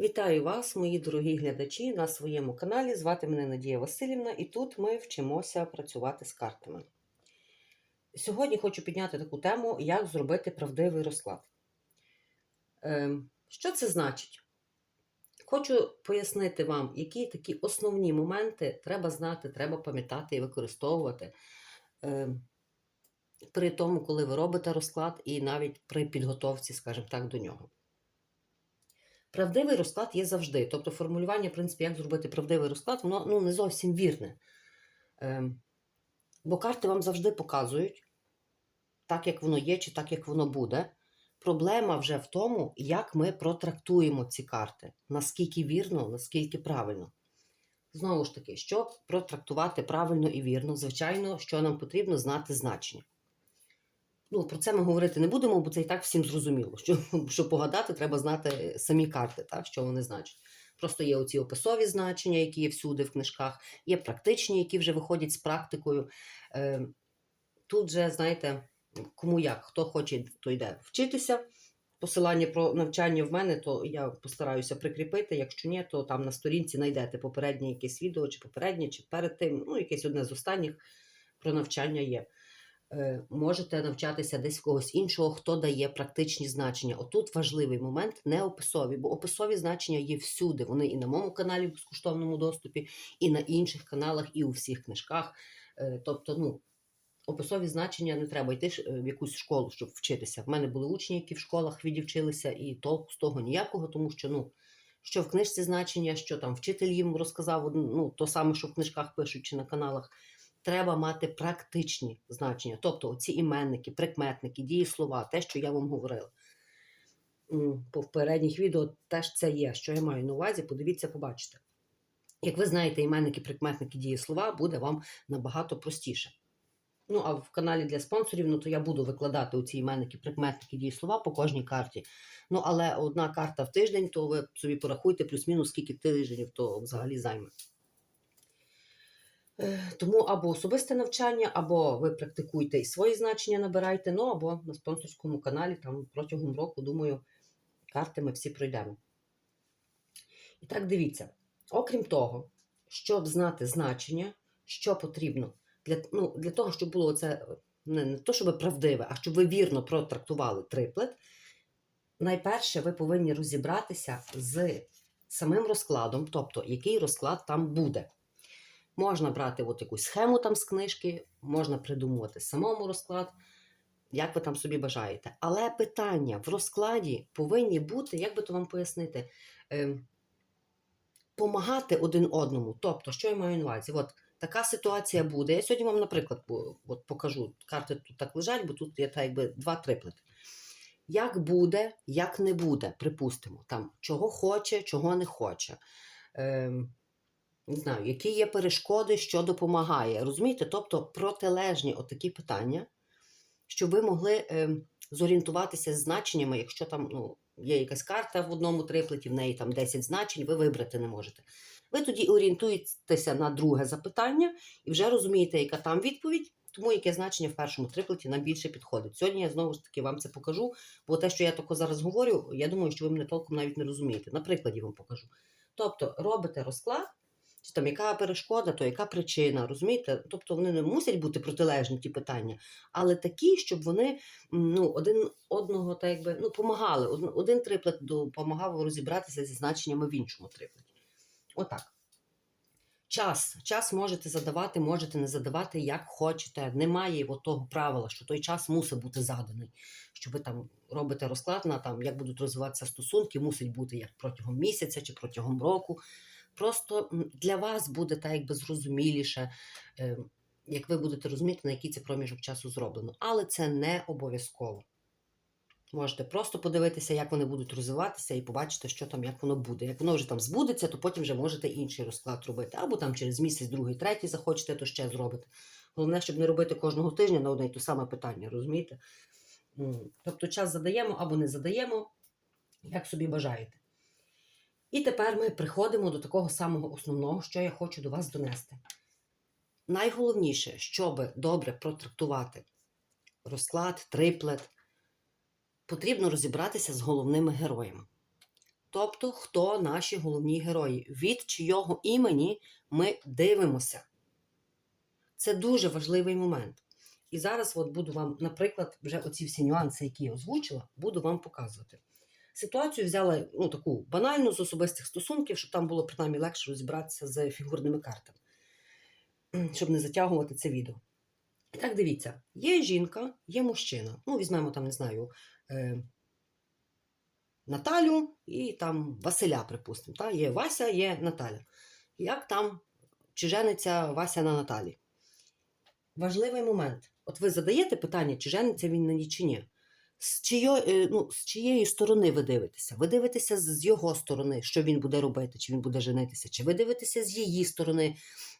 Вітаю вас, мої дорогі глядачі, на своєму каналі. Звати мене Надія Васильівна, і тут ми вчимося працювати з картами. Сьогодні хочу підняти таку тему, як зробити правдивий розклад. Ем, Що це значить? Хочу пояснити вам, які такі основні моменти треба знати, треба пам'ятати і використовувати ем, при тому, коли ви робите розклад, і навіть при підготовці, скажімо так, до нього. Правдивий розклад є завжди. Тобто формулювання, в принципі, як зробити правдивий розклад, воно ну, не зовсім вірне. Ем, бо карти вам завжди показують, так, як воно є, чи так, як воно буде. Проблема вже в тому, як ми протрактуємо ці карти, наскільки вірно, наскільки правильно. Знову ж таки, щоб протрактувати правильно і вірно, звичайно, що нам потрібно знати значення. Ну, про це ми говорити не будемо, бо це і так всім зрозуміло. Що, щоб погадати, треба знати самі карти, так, що вони значать. Просто є оці описові значення, які є всюди в книжках, є практичні, які вже виходять з практикою. Е, Тут же, знаєте, кому як, хто хоче, то йде вчитися. Посилання про навчання в мене, то я постараюся прикріпити. Якщо ні, то там на сторінці знайдете попереднє якесь відео, чи попереднє, чи перед тим, ну, якесь одне з останніх про навчання є. Е, можете навчатися десь в когось іншого, хто дає практичні значення. Отут важливий момент не описові, бо описові значення є всюди. Вони і на моєму каналі в безкоштовному доступі, і на інших каналах, і у всіх книжках. Е, Тобто, ну, описові значення не треба йти е, в якусь школу, щоб вчитися. В мене були учні, які в школах відівчилися, і толку з того ніякого, тому що ну. Що в книжці значення, що там вчитель їм розказав, ну, то саме, що в книжках пишуть чи на каналах треба мати практичні значення. Тобто ці іменники, прикметники, дієслова, те, що я вам говорила. По попередніх відео теж це є. Що я маю на увазі, подивіться, побачите. Як ви знаєте, іменники, прикметники, дієслова буде вам набагато простіше. Ну, а в каналі для спонсорів, ну то я буду викладати у ці іменники, прикметники, дієслова по кожній карті. Ну, але одна карта в тиждень, то ви собі порахуйте плюс-мінус, скільки тижнів то взагалі займе. Е, Тому або особисте навчання, або ви практикуєте і свої значення набирайте, ну або на спонсорському каналі там протягом року, думаю, карти ми всі пройдемо. І так дивіться, окрім того, щоб знати значення, що потрібно для, ну, для того, щоб було це не, не то, щоб правдиве, а щоб ви вірно протрактували триплет, найперше ви повинні розібратися з самим розкладом, тобто який розклад там буде. Можна брати от якусь схему там з книжки, можна придумувати самому розклад, як ви там собі бажаєте. Але питання в розкладі повинні бути, як би то вам пояснити, е, помагати один одному. Тобто, що я маю на увазі? От така ситуація буде. Я сьогодні вам, наприклад, от покажу. Карти тут так лежать, бо тут є так якби два триплети. Як буде, як не буде, припустимо, там, чого хоче, чого не хоче. Ем, не знаю, які є перешкоди, що допомагає. Розумієте? Тобто протилежні отакі питання, щоб ви могли е, зорієнтуватися з значеннями, якщо там ну, є якась карта в одному триплеті, в неї там 10 значень, ви вибрати не можете. Ви тоді орієнтуєтеся на друге запитання і вже розумієте, яка там відповідь, тому яке значення в першому триплеті нам більше підходить. Сьогодні я знову ж таки вам це покажу, бо те, що я тако зараз говорю, я думаю, що ви мене толком навіть не розумієте. На прикладі вам покажу. Тобто робите розклад, чи там яка перешкода, то яка причина, розумієте? Тобто вони не мусять бути протилежні ті питання, але такі, щоб вони ну, один одного так якби ну, помагали. Один, один триплет допомагав розібратися зі значеннями в іншому триплеті. Отак. Час. Час можете задавати, можете не задавати, як хочете. Немає того правила, що той час мусить бути заданий. Що ви там робите розклад на там, як будуть розвиватися стосунки, мусить бути як протягом місяця чи протягом року. Просто для вас буде так якби зрозуміліше, е, як ви будете розуміти, на який це проміжок часу зроблено. Але це не обов'язково. Можете просто подивитися, як вони будуть розвиватися, і побачити, що там, як воно буде. Як воно вже там збудеться, то потім вже можете інший розклад робити. Або там через місяць, другий, третій захочете, то ще зробите. Головне, щоб не робити кожного тижня на одне й те саме питання, розумієте? Тобто час задаємо або не задаємо, як собі бажаєте. І тепер ми приходимо до такого самого основного, що я хочу до вас донести. Найголовніше, щоб добре протрактувати розклад, триплет, потрібно розібратися з головними героями. Тобто, хто наші головні герої, від чийого імені ми дивимося. Це дуже важливий момент. І зараз от буду вам, наприклад, вже оці всі нюанси, які я озвучила, буду вам показувати. Ситуацію взяла ну, таку банальну з особистих стосунків, щоб там було принаймні легше розібратися з фігурними картами, щоб не затягувати це відео. Так, дивіться, є жінка, є мужчина. Ну, візьмемо там, не знаю, е, Наталю і там Василя, припустимо. Та? Є Вася, є Наталя. Як там чи жениться Вася на Наталі? Важливий момент. От ви задаєте питання, чи жениться він на ній, чи ні. З, чиyo, е, ну, з чиєї сторони ви дивитеся? Ви дивитеся з його сторони, що він буде робити, чи він буде женитися, чи ви дивитеся з її сторони,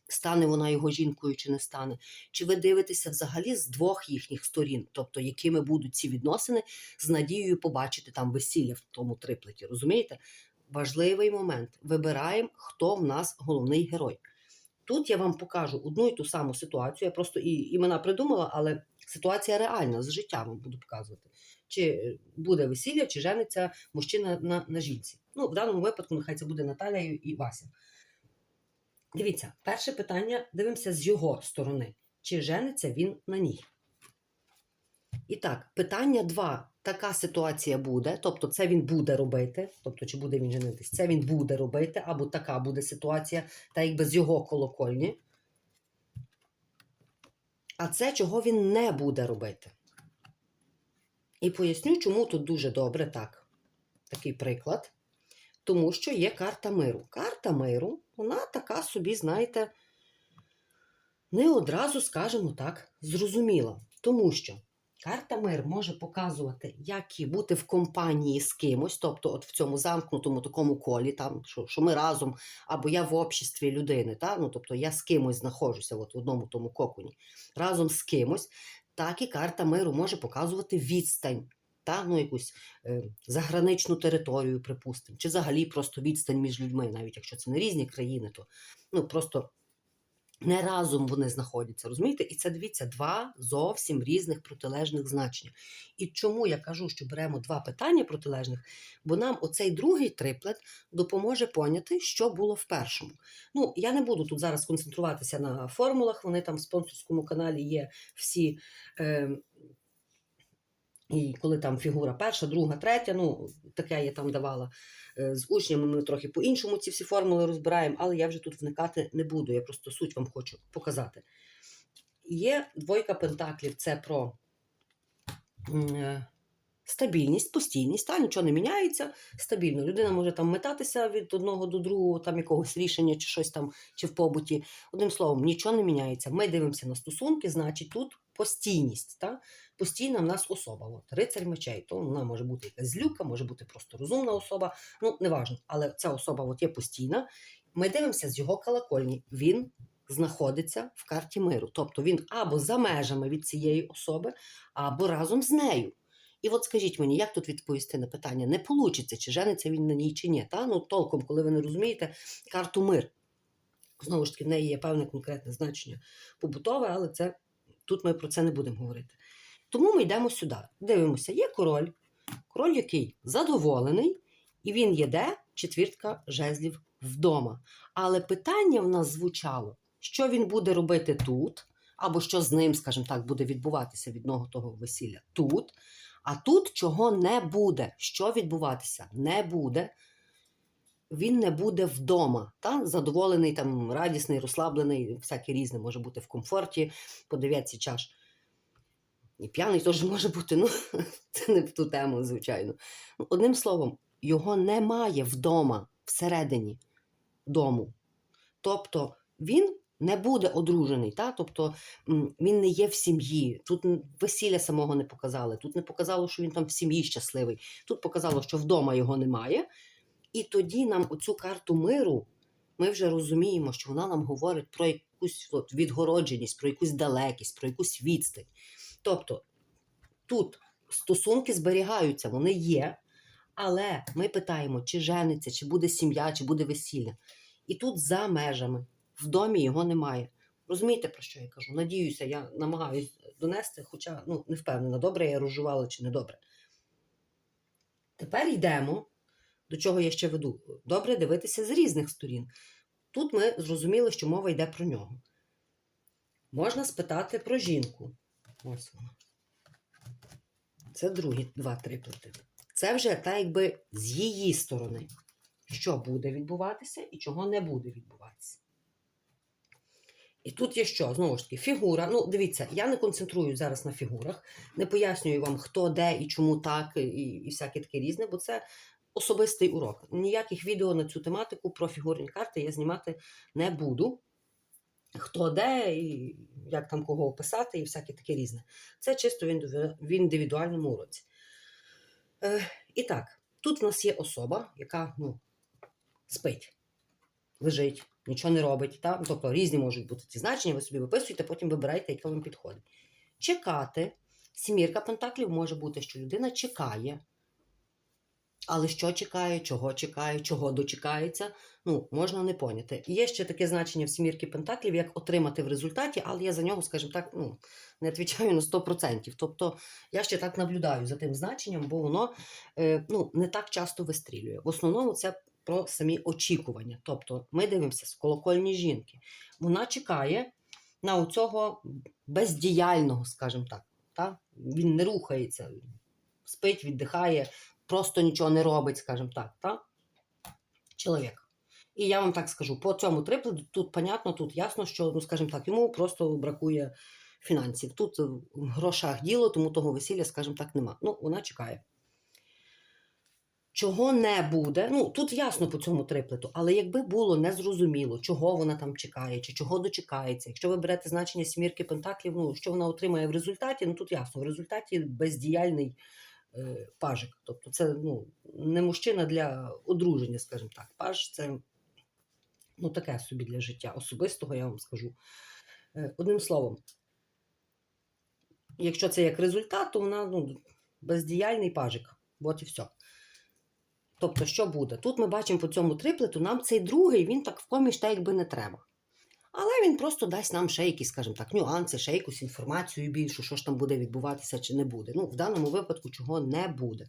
стане вона його жінкою чи не стане, чи ви дивитеся взагалі з двох їхніх сторін, тобто якими будуть ці відносини, з надією побачити там весілля в тому триплеті. Розумієте? Важливий момент. Вибираємо, хто в нас головний герой. Тут я вам покажу одну і ту саму ситуацію. Я просто і імена придумала, але ситуація реальна з життя вам буду показувати. Чи е, буде весілля, чи жениться мужчина на, на жінці. Ну, в даному випадку, нехай це буде Наталя і Вася. Дивіться, перше питання дивимося з його сторони. Чи жениться він на ній? І так, питання два. Така ситуація буде, тобто це він буде робити, тобто чи буде він женитись, це він буде робити, або така буде ситуація, та якби з його колокольні. А це чого він не буде робити. І поясню, чому тут дуже добре так. Такий приклад. Тому що є карта миру. Карта миру, вона така собі, знаєте, не одразу, скажімо так, зрозуміла. Тому що карта мир може показувати, як і бути в компанії з кимось, тобто от в цьому замкнутому такому колі, там, що, що ми разом, або я в обществі людини, та? ну, тобто я з кимось знаходжуся от в одному тому коконі, разом з кимось, так і карта миру може показувати відстань. Та, ну, якусь е, заграничну територію, припустимо, чи взагалі просто відстань між людьми, навіть якщо це не різні країни, то ну, просто не разом вони знаходяться, розумієте? І це дивіться два зовсім різних протилежних значення. І чому я кажу, що беремо два питання протилежних, бо нам оцей другий триплет допоможе поняти, що було в першому. Ну, я не буду тут зараз концентруватися на формулах, вони там в спонсорському каналі є всі. Е, і коли там фігура перша, друга, третя, ну таке я там давала е, з учнями, ми трохи по-іншому ці всі формули розбираємо, але я вже тут вникати не буду. Я просто суть вам хочу показати. Є двойка пентаклів це про е, стабільність, постійність, та нічого не міняється стабільно. Людина може там метатися від одного до другого, там якогось рішення, чи щось там, чи в побуті. Одним словом, нічого не міняється. Ми дивимося на стосунки, значить, тут постійність. Та? Постійна в нас особа. От, рицарь мечей, то вона може бути якась злюка, може бути просто розумна особа, ну неважно. Але ця особа от є постійна. Ми дивимося з його колокольні. Він знаходиться в карті миру. Тобто він або за межами від цієї особи, або разом з нею. І от скажіть мені, як тут відповісти на питання? Не получиться, чи жениться він на ній, чи ні. Та? Ну, толком, коли ви не розумієте карту мир. Знову ж таки, в неї є певне конкретне значення побутове, але це тут ми про це не будемо говорити. Тому ми йдемо сюди. Дивимося, є король, король, який задоволений, і він є де четвіртка жезлів вдома. Але питання в нас звучало, що він буде робити тут, або що з ним, скажімо так, буде відбуватися від одного того весілля тут. А тут чого не буде. Що відбуватися не буде. Він не буде вдома. Та? Задоволений, там, радісний, розслаблений, всяке різне може бути в комфорті, по чаш. І п'яний теж може бути, ну, це не в ту тему, звичайно. Ну, Одним словом, його немає вдома, всередині дому. Тобто він не буде одружений, та? тобто він не є в сім'ї. Тут весілля самого не показали, тут не показало, що він там в сім'ї щасливий. Тут показало, що вдома його немає. І тоді нам оцю карту миру ми вже розуміємо, що вона нам говорить про якусь от, відгородженість, про якусь далекість, про якусь відстань. Тобто тут стосунки зберігаються, вони є, але ми питаємо, чи жениться, чи буде сім'я, чи буде весілля. І тут за межами, в домі його немає. Розумієте, про що я кажу? Надіюся, я намагаюся донести, хоча ну, не впевнена, добре я розжувала чи не добре. Тепер йдемо До чого я ще веду? Добре дивитися з різних сторін. Тут ми зрозуміли, що мова йде про нього. Можна спитати про жінку. Ось вона. Це другі два триплети. Це вже так, якби з її сторони, що буде відбуватися і чого не буде відбуватися. І тут є що? Знову ж таки, фігура. Ну, дивіться, я не концентрую зараз на фігурах, не пояснюю вам, хто де і чому так, і, і всяке таке різне, бо це особистий урок. Ніяких відео на цю тематику про фігурні карти я знімати не буду. Хто де, і як там кого описати, і всяке таке різне. Це чисто в індивідуальному уроці. Е, і так, тут в нас є особа, яка ну, спить, лежить, нічого не робить. Та? Тобто різні можуть бути ці значення, ви собі виписуєте, потім вибираєте, яке вам підходить. Чекати. Сімірка пентаклів може бути, що людина чекає. Але що чекає, чого чекає, чого дочекається, ну, можна не поняти. Є ще таке значення в сімірки пентаклів, як отримати в результаті, але я за нього, скажімо так, ну, не відповідаю на 100%. Тобто я ще так наблюдаю за тим значенням, бо воно е, ну, не так часто вистрілює. В основному це про самі очікування. Тобто ми дивимося з колокольні жінки. Вона чекає на оцього бездіяльного, скажімо так. Та? Він не рухається, спить, віддихає, просто нічого не робить, скажімо так. Та? Чоловік. І я вам так скажу, по цьому триплеку тут понятно, тут ясно, що, ну, скажімо так, йому просто бракує фінансів. Тут в грошах діло, тому того весілля, скажімо так, нема. Ну, вона чекає. Чого не буде, ну тут ясно по цьому триплету, але якби було незрозуміло, чого вона там чекає, чи чого дочекається. Якщо ви берете значення сімірки пентаклів, ну що вона отримає в результаті, ну тут ясно, в результаті бездіяльний е, пажик. Тобто це ну, не мужчина для одруження, скажімо так. Паж це ну, таке собі для життя особистого, я вам скажу. Е, одним словом, якщо це як результат, то вона ну, бездіяльний пажик. От і все. Тобто, що буде? Тут ми бачимо по цьому триплету, нам цей другий, він так в поміж та якби не треба. Але він просто дасть нам ще якісь, скажімо так, нюанси, ще якусь інформацію більшу, що ж там буде відбуватися чи не буде. Ну, в даному випадку чого не буде.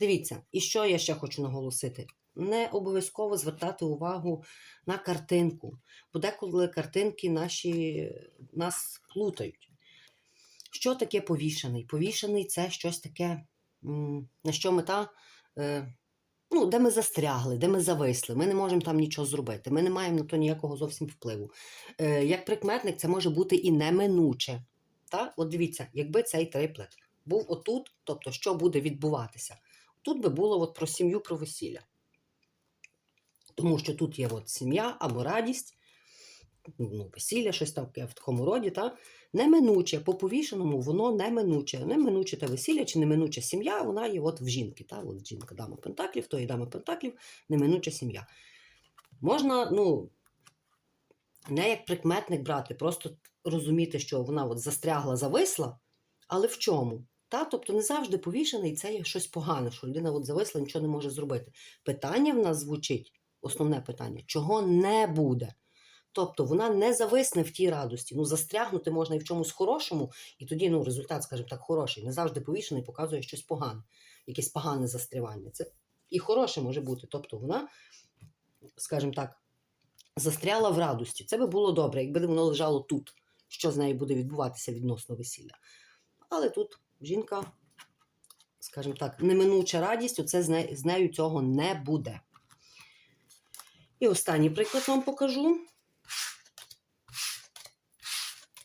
Дивіться, і що я ще хочу наголосити: не обов'язково звертати увагу на картинку, бо деколи картинки наші нас плутають. Що таке повішений? Повішений це щось таке, на що мета. Ну, де ми застрягли, де ми зависли, ми не можемо там нічого зробити, ми не маємо на то ніякого зовсім впливу. Е, як прикметник, це може бути і неминуче. Та? От дивіться, якби цей триплет був отут, тобто що буде відбуватися? Тут би було от про сім'ю, про весілля. Тому що тут є от сім'я або радість, ну, весілля, щось таке в такому роді, та? неминуче, по повішеному воно неминуче. Неминуче те весілля чи неминуча сім'я, вона є от в жінки. Та? От жінка дама пентаклів, то є дама пентаклів, неминуча сім'я. Можна, ну, не як прикметник брати, просто розуміти, що вона от застрягла, зависла, але в чому? Та? Тобто не завжди повішений це є щось погане, що людина от зависла, нічого не може зробити. Питання в нас звучить, основне питання, чого не буде. Тобто вона не зависне в тій радості. Ну, застрягнути можна і в чомусь хорошому, і тоді ну, результат, скажімо так, хороший. Не завжди повішений показує щось погане, якесь погане застрявання. Це і хороше може бути. Тобто вона, скажімо так, застряла в радості. Це би було добре, якби воно лежало тут, що з нею буде відбуватися відносно весілля. Але тут жінка, скажімо так, неминуча радість, оце з нею цього не буде. І останній приклад вам покажу.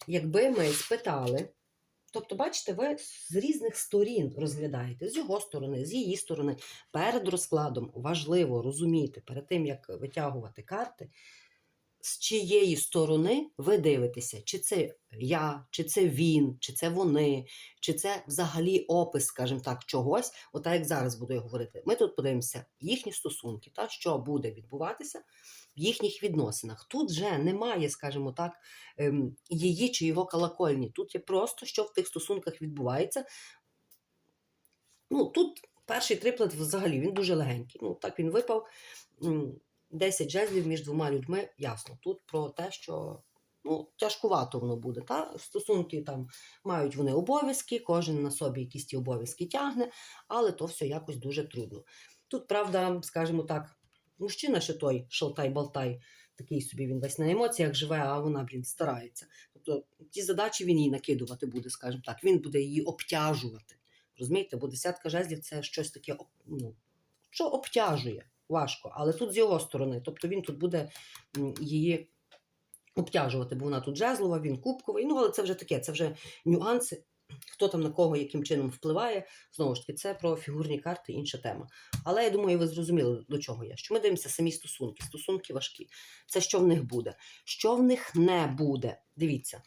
Якби ми спитали, тобто, бачите, ви з різних сторін розглядаєте, з його сторони, з її сторони, перед розкладом важливо розуміти, перед тим, як витягувати карти, з чиєї сторони ви дивитеся, чи це я, чи це він, чи це вони, чи це взагалі опис, скажімо так, чогось. От так як зараз буду я говорити. Ми тут подивимося їхні стосунки, та, що буде відбуватися в їхніх відносинах. Тут вже немає, скажімо так, ем, її чи його колокольні. Тут є просто, що в тих стосунках відбувається. Ну, тут перший триплет взагалі він дуже легенький. Ну, так він випав. М, 10 жезлів між двома людьми, ясно. Тут про те, що ну, тяжкувато воно буде. Та? Стосунки там мають вони обов'язки, кожен на собі якісь ті обов'язки тягне, але то все якось дуже трудно. Тут, правда, скажімо так, мужчина ще той шалтай-балтай, такий собі він весь на емоціях живе, а вона, блін, старається. Тобто ті задачі він їй накидувати буде, скажімо так, він буде її обтяжувати. Розумієте, бо десятка жезлів це щось таке, ну, що обтяжує важко, але тут з його сторони. Тобто він тут буде її обтяжувати, бо вона тут жезлова, він кубковий. Ну, але це вже таке, це вже нюанси. Хто там на кого яким чином впливає, знову ж таки, це про фігурні карти, інша тема. Але я думаю, ви зрозуміли, до чого я. Що ми дивимося самі стосунки. Стосунки важкі. Це що в них буде? Що в них не буде? Дивіться.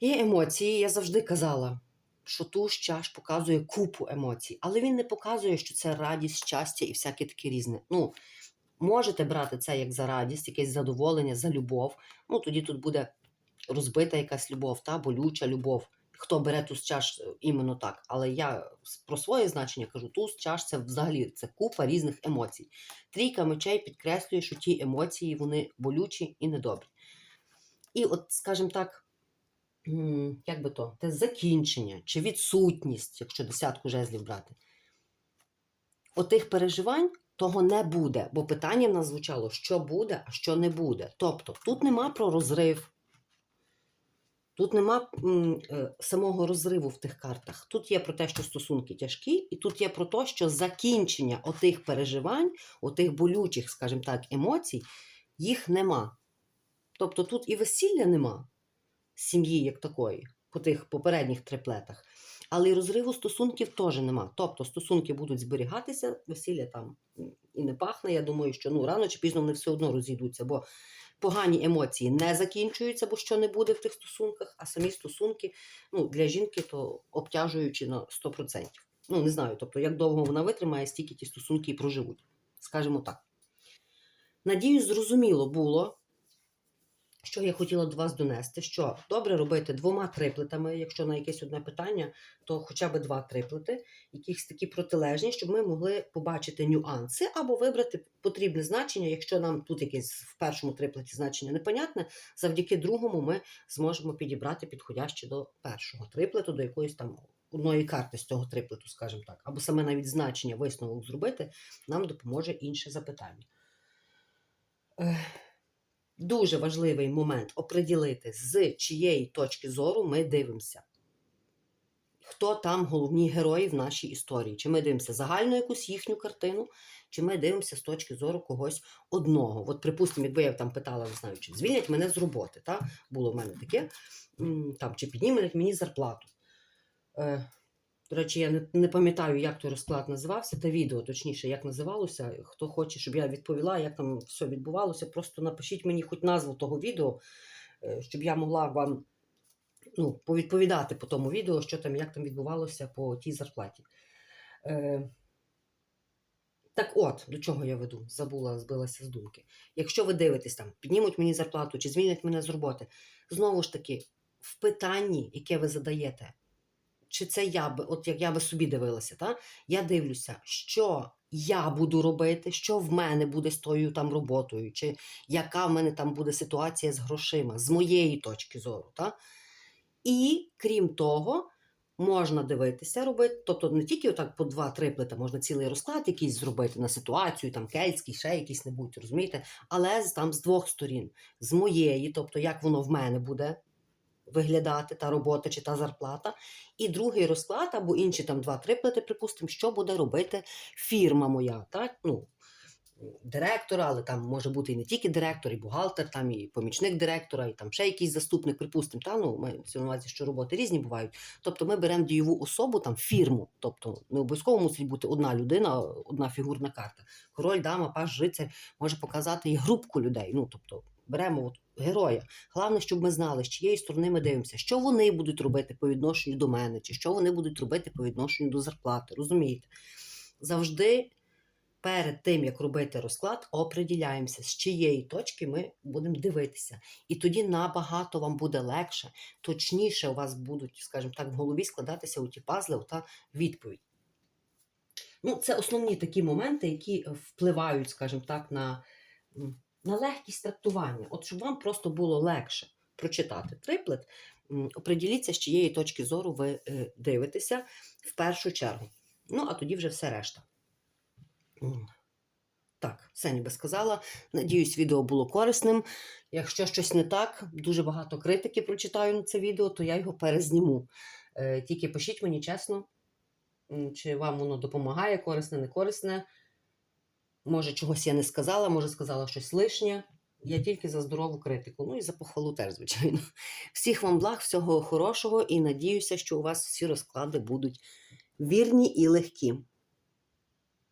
Є емоції, я завжди казала, що туш чаш показує купу емоцій, але він не показує, що це радість, щастя і всяке таке різне. Ну, можете брати це як за радість, якесь задоволення, за любов. Ну, тоді тут буде розбита якась любов, та болюча любов. Хто бере туз чаш е, іменно так. Але я про своє значення кажу: туз чаш це взагалі це купа різних емоцій. Трійка мечей підкреслює, що ті емоції вони болючі і недобрі. І от, скажімо так, як би то, те закінчення чи відсутність, якщо десятку жезлів брати, отих переживань того не буде, бо питання в нас звучало, що буде, а що не буде. Тобто тут нема про розрив. Тут нема е, самого розриву в тих картах. Тут є про те, що стосунки тяжкі, і тут є про те, що закінчення отих переживань, отих болючих, скажімо так, емоцій, їх нема. Тобто тут і весілля нема сім'ї як такої, по тих попередніх триплетах, але і розриву стосунків теж нема. Тобто стосунки будуть зберігатися, весілля там і не пахне. Я думаю, що ну, рано чи пізно вони все одно розійдуться, бо погані емоції не закінчуються, бо що не буде в тих стосунках, а самі стосунки ну, для жінки то обтяжуючи на 100%. Ну, не знаю, тобто, як довго вона витримає, стільки ті стосунки і проживуть. Скажімо так. Надію, зрозуміло було, що я хотіла до вас донести, що добре робити двома триплетами, якщо на якесь одне питання, то хоча б два триплети, якісь такі протилежні, щоб ми могли побачити нюанси або вибрати потрібне значення, якщо нам тут якесь в першому триплеті значення непонятне, завдяки другому ми зможемо підібрати підходяще до першого триплету, до якоїсь там одної карти з цього триплету, скажімо так, або саме навіть значення висновок зробити, нам допоможе інше запитання. Дуже важливий момент оприділити, з чиєї точки зору ми дивимося. Хто там головні герої в нашій історії? Чи ми дивимося загальну якусь їхню картину, чи ми дивимося з точки зору когось одного. От, припустимо, якби я там питала, не знаю, чи звільнять мене з роботи. Та? Було в мене таке, там, чи піднімуть мені зарплату. Е, до речі, я не, пам'ятаю, як той розклад називався, та відео, точніше, як називалося. Хто хоче, щоб я відповіла, як там все відбувалося, просто напишіть мені хоч назву того відео, е, щоб я могла вам ну, повідповідати по тому відео, що там, як там відбувалося по тій зарплаті. Е, так от, до чого я веду, забула, збилася з думки. Якщо ви дивитесь там, піднімуть мені зарплату чи звільнять мене з роботи, знову ж таки, в питанні, яке ви задаєте, чи це я би, от як я би собі дивилася, та? я дивлюся, що я буду робити, що в мене буде з тою там роботою, чи яка в мене там буде ситуація з грошима, з моєї точки зору. Та? І крім того, можна дивитися, робити, тобто не тільки отак по два триплета, можна цілий розклад якийсь зробити на ситуацію, там кельтський, ще якийсь не будь, розумієте, але там з двох сторін, з моєї, тобто як воно в мене буде виглядати, та робота чи та зарплата, і другий розклад, або інші там два триплети, припустимо, що буде робити фірма моя. Так? Ну, директора, але там може бути і не тільки директор, і бухгалтер, там і помічник директора, і там ще якийсь заступник, припустимо, та ну ми увазі, що роботи різні бувають. Тобто ми беремо дієву особу, там фірму, тобто не обов'язково мусить бути одна людина, одна фігурна карта. Король, дама, паж, жицар може показати і групку людей. Ну тобто беремо от героя. Головне, щоб ми знали, з чиєї сторони ми дивимося, що вони будуть робити по відношенню до мене, чи що вони будуть робити по відношенню до зарплати. Розумієте? Завжди перед тим, як робити розклад, оприділяємося, з чиєї точки ми будемо дивитися. І тоді набагато вам буде легше, точніше у вас будуть, скажімо так, в голові складатися у ті пазли та відповідь. Ну, це основні такі моменти, які впливають, скажімо так, на, на легкість трактування. От щоб вам просто було легше прочитати триплет, оприділіться, з чиєї точки зору ви е, дивитеся в першу чергу. Ну, а тоді вже все решта. Так, все ніби сказала. Надіюсь, відео було корисним. Якщо щось не так, дуже багато критики прочитаю на це відео, то я його перезніму. Е, Тільки пишіть мені чесно, чи вам воно допомагає, корисне, не корисне. Може, чогось я не сказала, може, сказала щось лишнє. Я тільки за здорову критику. Ну і за похвалу теж, звичайно. Всіх вам благ, всього хорошого і надіюся, що у вас всі розклади будуть вірні і легкі.